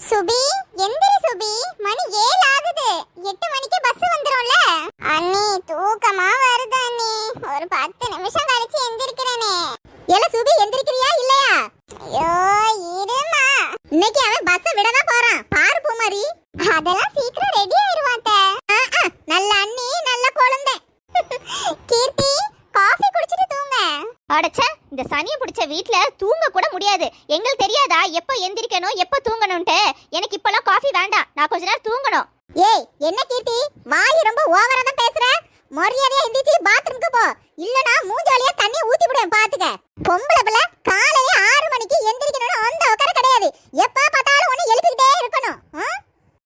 சுபி எந்த சுபி மணி ஏழு ஆகுது எட்டு மணிக்கு பஸ் வந்துரும்ல அண்ணி தூக்கமா வருது அண்ணி ஒரு பத்து நிமிஷம் கழிச்சு எந்திரிக்கிறேனே ஏல சுபி எந்திரிக்கிறியா இல்லையா ஐயோ இருமா இன்னைக்கு அவன் பஸ் விட தான் போறான் பாரு பூமாரி அதெல்லாம் சீக்கிரம் ரெடி ஆயிருவான் அத்தை. ஆ, ஆ, நல்ல அண்ணி நல்ல குழந்தை கீர்த்தி காஃபி குடிச்சிட்டு தூங்க அடச்ச இந்த சனியை பிடிச்ச வீட்டில் தூங்க கூட முடியாது. எங்களுக்கு தெரியாதா? எப்போ எந்திரிக்கணும்? எப்போ தூங்கணும்ட்டு? எனக்கு இப்பெல்லாம் காஃபி வேண்டாம். நான் கொஞ்ச நேரம் தூங்கணும். ஏய் என்ன கீர்த்தி? வாய் ரொம்ப ஓவரா தான் பேசுற? மரியாதையா எந்திரிச்சு பாத்ரூம்க்கு போ. இல்லனா மூஞ்சாலியா தண்ணி ஊத்தி விடுவேன் பாத்துக்க. பொம்பளை பிள்ளை காலையில ஆறு மணிக்கு எந்திரிக்கணும்னு அந்த உட்கார கிடையாது. எப்ப பார்த்தாலும் ஒண்ணு எழுப்பிக்கிட்டே இருக்கணும் ஆ?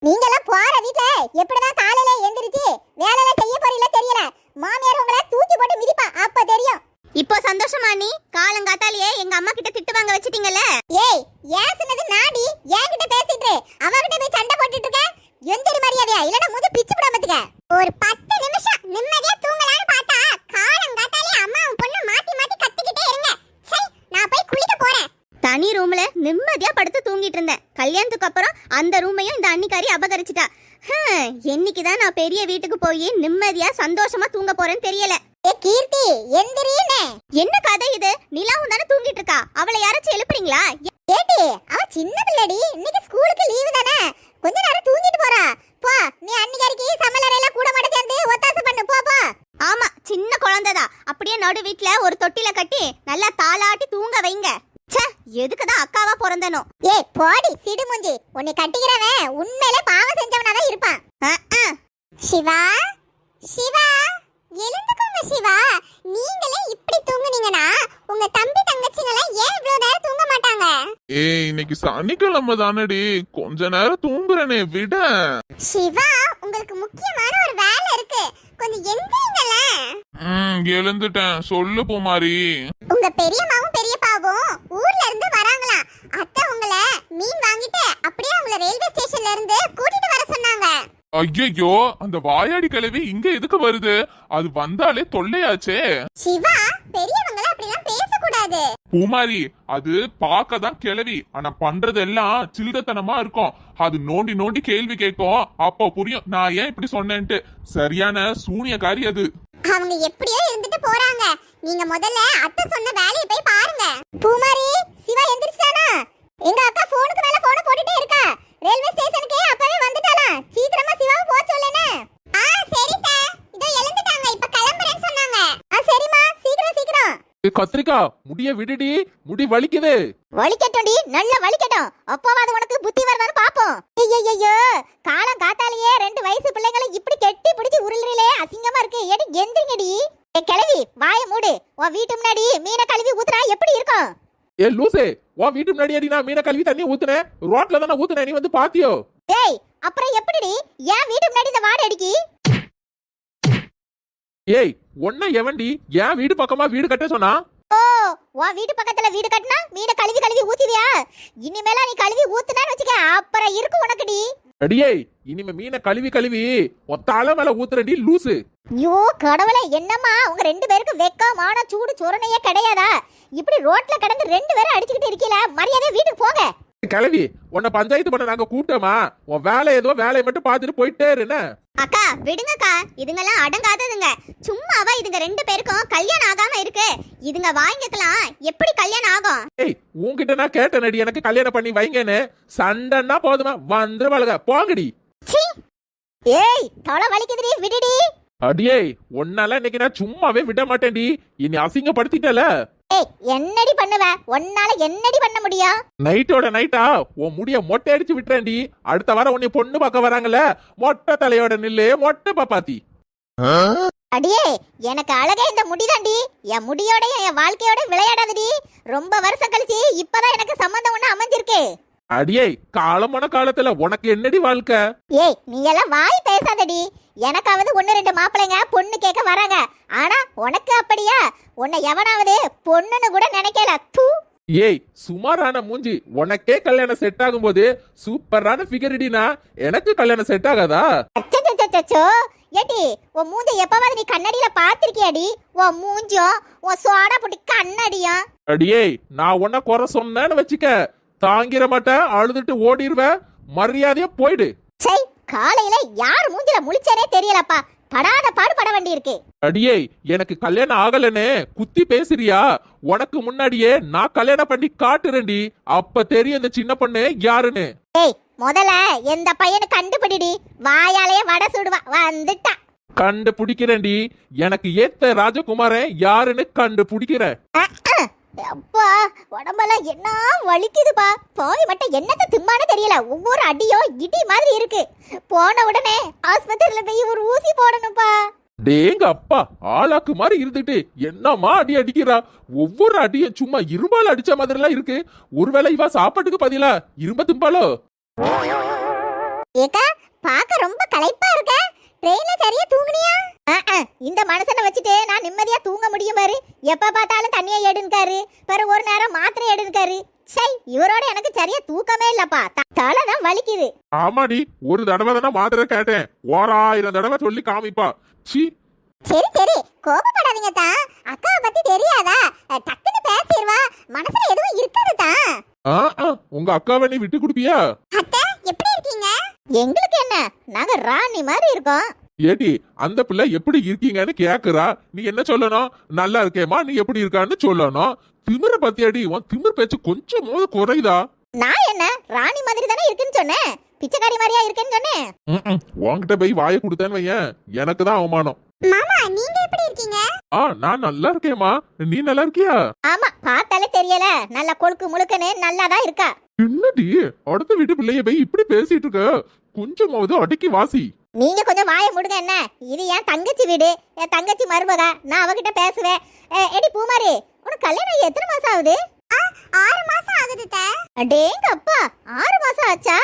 நீங்கெல்லாம் போற வீட்ல எப்படிதான் காலையில எந்திரிச்சு வேலையெல்லாம் செய்ய போறீங்களோ தெரியல மாமியார் உங்களை தூக்கி போட்டு மிதிப்பா அப்ப தெரியும் இப்போ சந்தோஷமா நீ காலங்காத்தாலேயே எங்க அம்மா கிட்ட திட்டு வாங்க வச்சிட்டீங்கல்ல ஏய் ஏசுனது நாடி என்கிட்ட பேசிட்டு அவகிட்ட போய் சண்டை போட்டுட்டு இருக்க எந்திரி மரியாதையா இல்லனா மூஞ்ச பிச்சு விடாமத்துக்க ஒரு பத்து நிமிஷம் நிம்மதியா தூங்கலாம்னு பார்த்தா காலம் காத்தாலே அம்மாவும் பொண்ணு மாத்தி மாத்தி கத்திக்கிட்டே இருங்க சரி நான் போய் குளிக்க போறேன் தனி ரூம்ல நிம்மதியா படுத்து தூங்கிட்டு இருந்தேன் கல்யாணத்துக்கு அப்புறம் அந்த ரூமையும் இந்த அன்னிக்காரி அபகரிச்சிட்டா. ஹம், என்னைக்குதான் நான் பெரிய வீட்டுக்கு போய் நிம்மதியா சந்தோஷமா தூங்க போறேன்னு தெரியல. ஏ கீர்த்தி எந்திரின்னு என்ன கதை இது? நிலாவும் தானே தூங்கிட்டு இருக்கா? அவளை யாராச்சும் எழுப்புறீங்களா? ஏட்டி அவ சின்ன பிள்ளடி. இன்னைக்கு ஸ்கூலுக்கு லீவு தானே. கொஞ்ச நேரம் தூங்கிட்டு போறா. போ நீ அன்னிக்காரிக்கு சமையலறையில கூட மாட்ட சேர்ந்து ஒத்தாசை பண்ணு. போ போ. ஆமா சின்ன குழந்தைதான். அப்படியே நடு வீட்ல ஒரு தொட்டில கட்டி நல்லா தாளாட்டி தூங்க வைங்க. ச்சே எதுக்குதான் அக்காவா பிறந்தனோ? ஏய் போடி சிடுமுஞ்சி. உன்னை கட்டிக்கிறவன் உண்மையிலே பாவம் செஞ்சவனா தான் இருப்பான். சிவா சிவா எழுந்துக்கோங்க சிவா. நீங்களே இப்படி தூங்குனீங்கன்னா உங்க தம்பி தங்கச்சிங்கெல்லாம் ஏன் இவ்வளவு நேரம் தூங்க மாட்டாங்க? ஏய் இன்னைக்கு சனிக்கிழமை தானடி. கொஞ்ச நேரம் தூங்குறனே விட. சிவா உங்களுக்கு முக்கியமான ஒரு வேலை இருக்கு. கொஞ்சம் எந்திரிங்கல ம் எழுந்துட்டேன். சொல்லு பூமாரி. உங்க பெரியம்மாவும் பெரியப்பாவும் ஊர்ல இருந்து வராங்களாம் அத்தை உங்களை மீன் வாங்கிட்டு அப்படியே உங்களை ரயில்வே ஸ்டேஷன்ல இருந்து கூட்டிட்டு வர சொன்னாங்க ஐயையோ அந்த வாயாடி கிழவி இங்க எதுக்கு வருது? அது வந்தாலே தொல்லையாச்சே. சிவா பெரியவங்கள அப்படிலாம் பேசக்கூடாது. பூமாரி அது பார்க்க தான் கிழவி. ஆனா பண்றதெல்லாம் சில்லறத்தனமா இருக்கும். அது நோண்டி நோண்டி கேள்வி கேட்கும். அப்போ புரியும். நான் ஏன் இப்படி சொன்னேன்ட்டு. சரியான சூனியக்காரி அது. அவங்க எப்படியோ இருந்துட்டு போறாங்க. நீங்க முதல்ல அத்தை சொன்ன வேலையை போய் பாருங்க. பூமாரி சிவா எந்திரிச்சானா எங்க அக்கா போனுக்கு மேல போன போட்டுட்டே இருக்கா. ரயில்வே ஸ்டேஷனுக்கு அப்பவே வந்துட்டாலாம் சீக்கிரமா சிவாவை போக சொல்லுனே ஆ சரிதா இதோ எழுந்துட்டாங்க. இப்ப கிளம்புறேன்னு சொன்னாங்க. ஆ சரிம்மா. சீக்கிரம் சீக்கிரம். கத்திரிக்கா முடிய விடுடி. முடி வலிக்குது. வலிக்கட்டும்டி. நல்ல வலிக்கட்டும். அப்போவாது உனக்கு புத்தி வரதான்னு பாப்போம். ஐயோ காலம் காத்தாலேயே ரெண்டு வயசு பிள்ளைங்களை இப்படி கெட்டி பிடிச்சி உருளுறீங்களே. அசிங்கமா இருக்கு. எடி எந்திரிங்கடி. ஏ கிழவி வாய மூடு. உன் வீட்டு முன்னாடி மீனை கழுவி ஊத்துனா எப்படி இருக்கும்? ஏ லூசே உன் வீட்டு முன்னாடி நான் மீனை கழுவி தண்ணி ஊத்துனேன் ரோட்ல தானே ஊத்துனேன் நீ வந்து பாத்தியோ? டேய் அப்புறம் எப்படிடி? என் வீட்டு முன்னாடி இந்த வாடை அடிக்கி? ஏய் ஒன்ன எவன்டி? என் வீடு பக்கமா வீடு கட்ட சொன்னா? ஓ உன் வீட்டு பக்கத்துல வீடு கட்டினா மீனை கழுவி கழுவி ஊத்துவியா இனிமேலா நீ கழுவி ஊத்துனான்னு வச்சுக்க அப்புறம் இருக்கு உனக்குடி. அடியே இனிமே மீனை கழுவி கழுவி. ஒத்தால மேல ஊத்துறடி லூசு. ஐயோ கடவுளே என்னம்மா? உங்க ரெண்டு பேருக்கு வெக்கம் சூடு சொரணையே கிடையாதா? இப்படி ரோட்ல கிடந்து ரெண்டு பேரும் அடிச்சுக்கிட்டு இருக்கீல மரியாதையா வீட்டுக்கு போங்க. கிளவி உன்னை பஞ்சாயத்து பண்ண நாங்க கூப்பிட்டோமா? உன் வேலை ஏதோ வேலையை மட்டும் பார்த்துட்டு போயிட்டே இருன அக்கா விடுங்கக்கா. இதுங்கெல்லாம் அடங்காததுங்க. சும்மாவா இதுங்க ரெண்டு பேருக்கும் கல்யாணம் ஆகாம இருக்கு. இதுங்க வாங்கிக்கலாம். எப்படி கல்யாணம் ஆகும்? ஏய் உன்கிட்ட நான் கேட்டேனடி எனக்கு கல்யாணம் பண்ணி வைங்கன்னு. சண்டைன்னா போதுமா? வந்துருவாளுக போங்கடி. சீ ஏய் தொலை வலிக்குதுடி. விடுடி. அடியே உன்னால இன்னைக்கு நான் சும்மாவே விட மாட்டேன்டி. இனி அசிங்கப்படுத்திட்டல. ஏய் என்னடி பண்ணுவ? உன்னால என்னடி பண்ண முடியும்? நைட்டோட நைட்டா உன் முடிய மொட்டை அடிச்சு விட்டுறேன்டி. அடுத்த வாரம் உன்னை பொண்ணு பார்க்க வராங்கல்ல? மொட்டை தலையோட நில்லு மொட்டை பாப்பாத்தி. அடியே எனக்கு அழகே இந்த முடிதாண்டி. என் முடியோடயும் என் வாழ்க்கையோட விளையாடாதடி. ரொம்ப வருஷம் கழிச்சு இப்பதான் எனக்கு சம்மந்தம் ஒண்ணு அமைஞ்சிருக்கு. அடியே காலமான காலத்துல உனக்கு என்னடி வாழ்க்கை? ஏய் நீ எல்லாம் வாய் பேசாதடி. எனக்காவது ஒன்னு ரெண்டு மாப்பிள்ளைங்க பொண்ணு கேட்க வராங்க. ஆனா உனக்கு அப்படியா? உன்னை எவனாவது பொண்ணுன்னு கூட நினைக்கல. தூ. ஏய் சுமாரான மூஞ்சி. உனக்கே கல்யாணம் செட் ஆகும்போது சூப்பரான ஃபிகர்டினா எனக்கு கல்யாணம் செட் ஆகாதா? அச்சச்சச்சச்சோ. ஏடி உன் மூஞ்ச எப்பவாவது நீ கண்ணாடியில பாத்திருக்கியாடி உன் மூஞ்சும் உன் சோடா புட்டி கண்ணாடியும். அடியே நான் உன்ன குறை சொன்னேன்னு வச்சுக்க. தாங்கிற மாட்டேன் அழுதுட்டு ஓடிடுவேன் மரியாதையா போயிடு. சை காலையில யார் மூஞ்சில முழிச்சனே தெரியலப்பா. படாத பாடு பட வேண்டி இருக்கு அடியே எனக்கு கல்யாணம் ஆகலனே குத்தி பேசுறியா? உனக்கு முன்னாடியே நான் கல்யாணம் பண்ணி காட்டுறேன்டி. அப்ப தெரியும் இந்த சின்ன பொண்ணு யாருன்னு. ஏய் முதல்ல எந்த பையனு கண்டுபிடிடி. வாயாலேயே வடை சுடுவா வந்துட்டா. கண்டு பிடிக்கிறேன்டி எனக்கு ஏத்த ராஜகுமாரன் யாருன்னு கண்டு பிடிக்கிறேன் அப்பா உடம்பெல்லாம் என்ன வலிக்குதுப்பா. போய் மட்டும் என்னத்த திம்பான்னு தெரியல. ஒவ்வொரு அடியும் இடி மாதிரி இருக்கு. போன உடனே ஆஸ்பத்திரியில போய் ஒரு ஊசி போடணும்ப்பா. டேங்க அப்பா ஆளாக்கு மாதிரி இருந்துட்டு என்னம்மா அடி அடிக்கிறா? ஒவ்வொரு அடியும் சும்மா இரும்பால அடிச்ச மாதிரிலாம் இருக்கு. ஒருவேளை இவ சாப்பாட்டுக்கு பதிலா இரும்ப திம்பாலோ ஏக்கா பார்க்க ரொம்ப களைப்பா இருக்க. ட்ரெயின்ல சரியா தூங்குனியா? இந்த மனுஷனை வச்சுட்டு நான் நிம்மதியா தூங்க முடியும் பாரு. எப்ப பார்த்தாலும் தண்ணியை எடுன்காரு. பாரு ஒரு நேரம் மாத்திரை எடுன்காரு. சை இவரோட எனக்கு சரியா தூக்கமே இல்லப்பா. தலை தான் வலிக்குது. ஆமாடி ஒரு தடவை தானே மாத்திரை கேட்டேன். ஓராயிரம் தடவை சொல்லி காமிப்பா. சி சரி சரி கோபப்படாதீங்க தான் அக்காவை பத்தி தெரியாதா? டக்குன்னு பேசிடுவா மனசுல எதுவும் இருக்காது தான் உங்க அக்காவை நீ விட்டு கொடுப்பியா? அத்தை எப்படி இருக்கீங்க? எங்களுக்கு என்ன? நாங்க ராணி மாதிரி இருக்கோம். ஏடி அந்த பிள்ளை எப்படி இருக்கீங்கன்னு கேக்குறா. நீ என்ன சொல்லணும்? நல்லா இருக்கேம்மா நீ எப்படி இருக்கான்னு சொல்லணும். திமிர பத்தியாடி உன் திமிர் பேச்சு கொஞ்சமாவது குறையுதா? நான் என்ன? ராணி மாதிரி தானே இருக்குன்னு சொன்னேன். பிச்சைக்காரி மாதிரியா இருக்கேன்னு சொன்னேன். ம்ம். உன்கிட்ட போய் வாயை கொடுத்தேன்னு வையேன். எனக்கு தான் அவமானம். மாமா நீங்க எப்படி இருக்கீங்க? ஆ நான் நல்லா இருக்கேம்மா. நீ நல்லா இருக்கியா? ஆமா பார்த்தாலே தெரியல. நல்ல கொழுக்கு முழுக்கன்னு நல்லா தான் இருக்கா. என்னடி அடுத்த வீட்டு பிள்ளைய போய் இப்படி பேசிட்டு இருக்க? கொஞ்சமாவது அடக்கி வாசி. நீங்க கொஞ்சம் வாயை முடுங்க என்ன? இது என் தங்கச்சி வீடு? என் தங்கச்சி மருமக? நான் அவகிட்ட பேசுவேன். ஏ, எடி பூமாரி உனக்கு கல்யாணம் எத்தனை மாசம் ஆகுது? ஆறு மாசம் ஆகுது அடேங்க அப்பா ஆறு மாசம் ஆச்சா?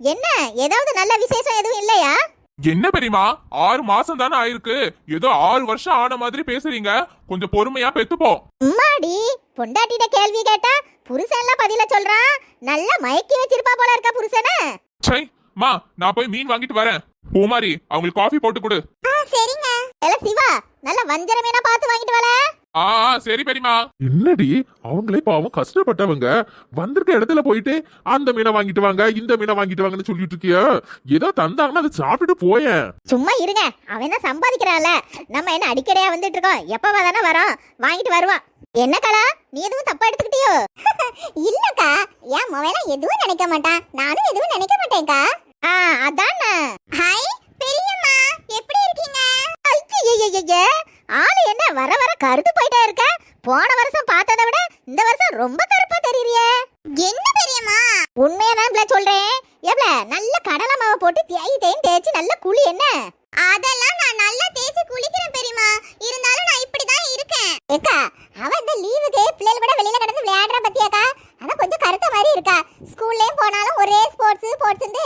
என்ன ஏதாவது நல்ல விசேஷம் எதுவும் இல்லையா? என்ன பெரியமா ஆறு மாசம் தானே ஆயிருக்கு? ஏதோ ஆறு வருஷம் ஆன மாதிரி பேசுறீங்க. கொஞ்சம் பொறுமையா பெத்துப்போ அம்மாடி பொண்டாட்டிட்ட கேள்வி கேட்டா புருஷன்லாம் பதில சொல்றான். நல்லா மயக்கி வச்சிருப்பா போல இருக்கா புருஷனை? சை மா நான் போய் மீன் வாங்கிட்டு வரேன். பூமாரி அவங்களுக்கு காஃபி போட்டு கொடு. ஆ சரிங்க. எல சிவா நல்ல வஞ்சர மீனா பார்த்து வாங்கிட்டு ஆ ஆ, சரி பெரியமா என்னடி? அவங்களே பாவம் கஷ்டப்பட்டவங்க. வந்திருக்க இடத்துல போயிட்டு அந்த மீனை வாங்கிட்டு வாங்க இந்த மீனை வாங்கிட்டு வாங்கன்னு சொல்லிட்டு இருக்கிய? ஏதோ தந்தாங்கன்னா அதை சாப்பிட்டு போயேன். சும்மா இருங்க. அவன் தான் சம்பாதிக்கிறான்ல? நம்ம என்ன அடிக்கடியா வந்துட்டு இருக்கோம். எப்பவா தானே வரோம். வாங்கிட்டு வருவான் என்ன கலா? நீ எதுவும் தப்பா எடுத்துக்கிட்டியோ? இல்லக்கா. என் மொபைல எதுவும் நினைக்க மாட்டான். நானும் எதுவும் நினைக்க மாட்டேன்க்கா ஆ அதானே ஹாய் பெரியம்மா எப்படி இருக்கீங்க ஐயே ஆளு என்ன வர வர கருத்து போயிட்டே இருக்க போன வருஷம் பார்த்ததை விட இந்த வருஷம் ரொம்ப கருப்பா தெரியறியே என்ன பெரியம்மா உண்மையாதான் பிள்ளை சொல்றேன் எவ்வளவு நல்ல கடலை மாவை போட்டு தேய் தேய்ன்னு தேய்ச்சி நல்ல குழி என்ன அதெல்லாம் நான் நல்லா தேய்ச்சி குளிக்கிறேன் பெரியம்மா இருந்தாலும் நான் இப்படிதான் இருக்கேன் ஏக்கா அவ இந்த லீவுக்கு பிள்ளைகள் கூட வெளியில கடந்து விளையாடுற பத்தியாக்கா அதான் கொஞ்சம் கருத்த மாதிரி இருக்கா ஸ்கூல்லயும் போனாலும் ஒரே ஸ்போர்ட்ஸ் ஸ்போர்ட்ஸ்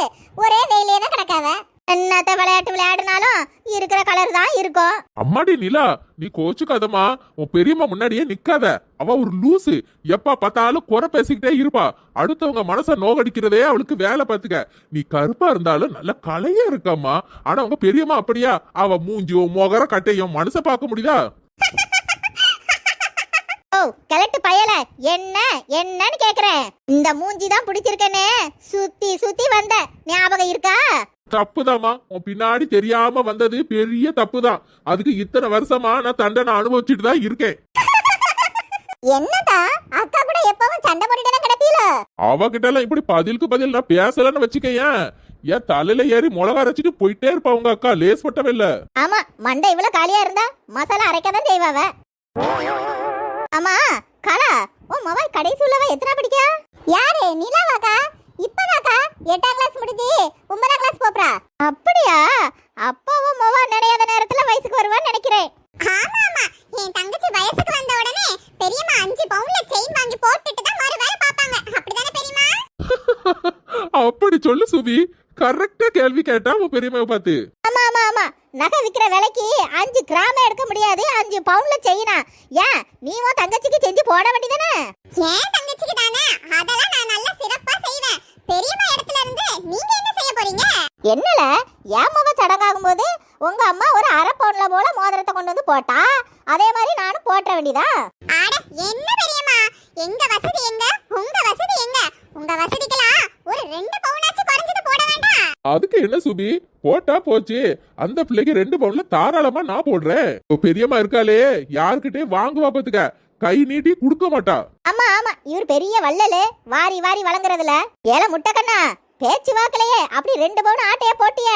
ஒரே வெயிலே தான் கிடக்காவ என்னத்த விளையாட்டு விளையாடினாலும் இருக்கிற கலர் தான் இருக்கும் அம்மாடி நிலா நீ கோச்சுக்காதம்மா. உன் பெரியம்மா முன்னாடியே நிக்காத. அவ ஒரு லூசு. எப்ப பார்த்தாலும் குறை பேசிக்கிட்டே இருப்பா. அடுத்தவங்க மனச நோகடிக்கிறதே அவளுக்கு வேலை பார்த்துக்க. நீ கருப்பா இருந்தாலும் நல்ல கலையா இருக்காம்மா. ஆனா உங்க பெரியம்மா அப்படியா? அவ மூஞ்சியும் முகர கட்டையும் மனச பார்க்க முடியுதா? ஓ கிழட்டு பயல. என்ன என்னன்னு கேக்குறேன். இந்த மூஞ்சி தான் பிடிச்சிருக்கேன்னு சுத்தி சுத்தி வந்த. ஞாபகம் இருக்கா? தப்புதாம்மா. உன் பின்னாடி தெரியாம வந்தது பெரிய தப்புதான். அதுக்கு இத்தனை வருஷமா நான் தண்டனை அனுபவிச்சுட்டு தான் இருக்கேன். என்னதா அக்கா கூட எப்பவும் சண்டை போட்டுட்டு கிடப்பீல? அவகிட்ட எல்லாம் இப்படி பதிலுக்கு பதில் நான் பேசலன்னு வச்சுக்கேன் ஏன் தலையில ஏறி மிளகா அரைச்சிட்டு போயிட்டே இருப்பா உங்க அக்கா. லேஸ் பட்டவே இல்ல. ஆமா மண்டை இவ்வளவு காலியா இருந்தா மசாலா அரைக்க தான் செய்வாவ ஆமா கலா உன் மொபைல் கடைசி உள்ளவ எத்தனை படிக்கா? யாரு? நிலாவாக்கா? இப்பதாக்கா? எட்டாம் கிளாஸ் முடிஞ்சு ஒன்பதாம் கிளாஸ் போப்ரா அப்படியா? அப்பாவும் மொபைல் நினையாத நேரத்துல வயசுக்கு வருவான்னு நினைக்கிறேன். ஆமா ஆமா. என் தங்கச்சி வயசுக்கு வந்த உடனே பெரியம்மா அஞ்சு பவுன்ல செயின் வாங்கி போட்டுட்டு தான் மறு வேலை பார்ப்பாங்க. அப்படிதானே பெரியம்மா? அப்படி சொல்லு சுபி. கரெக்டா கேள்வி கேட்டா உன் பெரியம்மாவை பார்த்து. நகை விக்கிற விலைக்கு அஞ்சு கிராம் எடுக்க முடியாது அஞ்சு பவுன்ல செய்யனா ஏன்? நீ உன் தங்கச்சிக்கு செஞ்சு போட வேண்டியதானே? ஏன் தங்கச்சிக்கு தானே? அதெல்லாம் நான் நல்லா சிறப்பா செய்வேன். பெரியம்மா இடத்துல இருந்து நீங்க என்ன செய்ய போறீங்க? என்னல? என் முக சடங்காகும் போது உங்க அம்மா ஒரு அரை பவுன்ல போல மோதிரத்தை கொண்டு வந்து போட்டா? அதே மாதிரி நானும் போட்ட வேண்டியதா? ஆட என்ன பெரியம்மா? எங்க வசதி எங்க? உங்க வசதி எங்க? உங்க வசதிக்கெல்லாம் ஒரு ரெண்டு அதுக்கு என்ன சுபி? போட்டா போச்சு. அந்த பிள்ளைக்கு ரெண்டு பவுன்ல தாராளமா நான் போடுறேன். பெரியம்மா இருக்காளே. யாருக்கிட்டே வாங்குவா பாத்துக்க. கை நீட்டி கொடுக்க மாட்டா. ஆமா ஆமா. இவர் பெரிய வள்ளலு. வாரி வாரி வழங்குறதுல. ஏல முட்டைக்கண்ணா பேச்சு வாக்கலையே. அப்படி ரெண்டு பவுன் ஆட்டைய போட்டிய.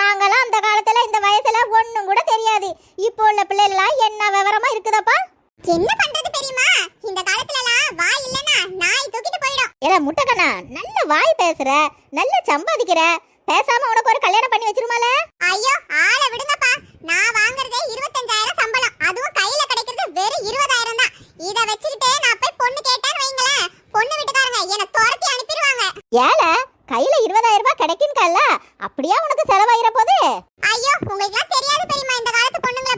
நாங்களாம் அந்த காலத்துல இந்த வயசுல ஒண்ணும் கூட தெரியாது. இப்போ உள்ள பிள்ளைலாம் என்ன விவரமா இருக்குதப்பா? என்ன பண்றது பெரியமா இந்த காலத்துல எல்லாம் வாய் இல்லனா நாய் தூக்கிட்டு போயிடும் ஏல முட்டைக்கண்ணா நல்ல வாய் பேசுற? நல்ல சம்பாதிக்கிற? பேசாம உனக்கு ஒரு கல்யாணம் பண்ணி வச்சிருமால? ஐயோ ஆளை விடுங்கப்பா. நான் வாங்குறதே இருபத்தஞ்சாயிரம் சம்பளம். அதுவும் கையில கிடைக்கிறது வெறும் இருபதாயிரம் தான். இத வச்சுக்கிட்டு நான் போய் பொண்ணு கேட்டேன்னு வைங்களேன். பொண்ணு வீட்டுக்காரங்க என்ன துரத்தி அனுப்பிடுவாங்க. ஏல கையில இருபதாயிரம் ரூபாய் கிடைக்கும்கல்ல அப்படியா உனக்கு செலவாயிர போது? ஐயோ உங்களுக்குலாம் தெரியாது பெரியமா இந்த காலத்து பொண்ணுங்களை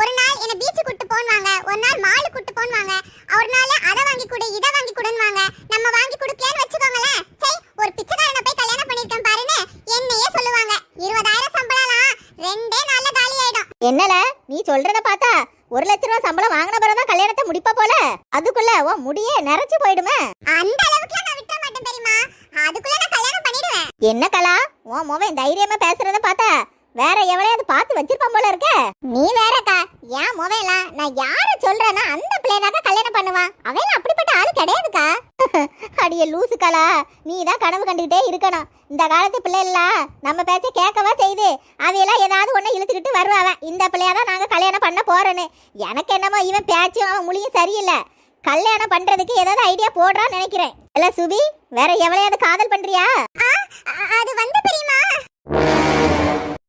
ஒரு நாள் என்ன பீச் கூட்டு போன்வாங்க. ஒரு நாள் மாலு கூட்டு போன்வாங்க. ஒரு நாள் அதை வாங்கி கொடு இதை வாங்கி கொடுன்னுவாங்க. நம்ம வாங்கி கொடுக்கலன்னு வச்சுக்கோங்களேன். சை ஒரு பிச்சைக்காரனை போய் கல்யாணம் பண்ணிருக்கேன் பாருன்னு என்னையே சொல்லுவாங்க. இருபதாயிரம் சம்பளம்லாம் ரெண்டே நாள்ல காலி ஆயிடும். என்னல? நீ சொல்றத பார்த்தா ஒரு லட்ச ரூபாய் சம்பளம் வாங்கின பிறகுதான் கல்யாணத்தை முடிப்ப போல. அதுக்குள்ள உன் முடியே நிறைச்சு போயிடுமே. அந்த அளவுக்குலாம் நான் விட்டுற மாட்டேன் பெரியமா அதுக்குள்ள நான் கல்யாணம் பண்ணிடுவேன். என்ன கலா? உன் மோவன் தைரியமா பேசுறத பார்த்தா வேற எவளையாவது பார்த்து வச்சிருப்பான் போல இருக்க. நீ வேறக்கா ஏன் மொபைலாம் நான் யார சொல்றேன்னா அந்த பிள்ளைனாக்க கல்யாணம் பண்ணுவான். அவன் அப்படிப்பட்ட ஆள் கிடையாதுக்கா. அடிய லூசுக்காளா நீ தான் கனவு கண்டுகிட்டே இருக்கணும். இந்த காலத்து பிள்ளைலாம் நம்ம பேச்ச கேட்கவா செய்து அவையெல்லாம் ஏதாவது ஒண்ணு இழுத்துக்கிட்டு வருவாவ இந்த பிள்ளையா தான் நாங்க கல்யாணம் பண்ண போறேன்னு. எனக்கு என்னமோ இவன் பேச்சும் அவன் மொழியும் சரியில்லை. கல்யாணம் பண்றதுக்கு ஏதாவது ஐடியா போடுறான்னு நினைக்கிறேன். இல்ல சுபி வேற எவளையாவது காதல் பண்றியா? அது வந்து பெரியமா?